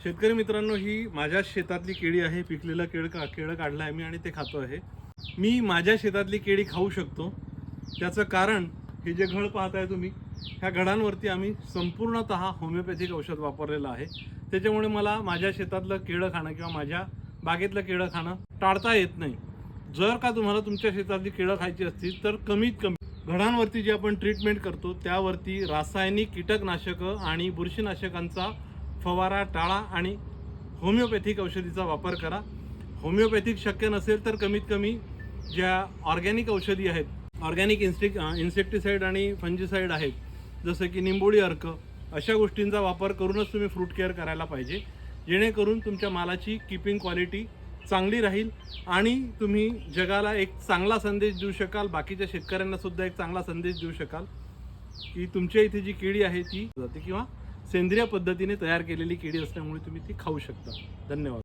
शेतकरी मित्रांनो ही माझ्या शेतातली केळी आहे. पिकलेलं केळ का केळं काढलं आहे मी आणि ते खातो आहे. मी माझ्या शेतातली केळी खाऊ शकतो. त्याचं कारण हे जे घड पाहताय तुम्ही ह्या घडांवरती आम्ही संपूर्णत होमिओपॅथिक औषध वापरलेलं आहे. त्याच्यामुळे मला माझ्या शेतातलं केळं खाणं किंवा माझ्या बागेतलं केळं खाणं टाळता येत नाही. जर का तुम्हाला तुमच्या शेतातली केळं खायची असतील तर कमीत कमी घडांवरती जी आपण ट्रीटमेंट करतो त्यावरती रासायनिक कीटकनाशकं आणि बुरशीनाशकांचा फवारा टाळा आणि होमिओपॅथिक औषधीचा वापर करा. होमिओपॅथिक शक्य नसेल तर कमीत कमी ज्या ऑर्गॅनिक औषधी आहेत ऑर्गॅनिक इन्स्टिक इन्सेक्टिसाईड आणि फंजिसाईड आहेत जसं की निंबोळी अर्क अशा गोष्टींचा वापर करूनच तुम्ही फ्रूट केअर करायला पाहिजे. जेणेकरून तुमच्या मालाची किपिंग क्वालिटी चांगली राहील आणि तुम्ही जगाला एक चांगला संदेश देऊ शकाल बाकीच्या शेतकऱ्यांना सुद्धा एक चांगला संदेश देऊ शकाल. की तुमच्या इथे जी केळी आहे ती जाते किंवा सेंद्रिय पद्धतीने तयार केलेली केळी असल्यामुळे तुम्ही ती खाऊ शकता. धन्यवाद.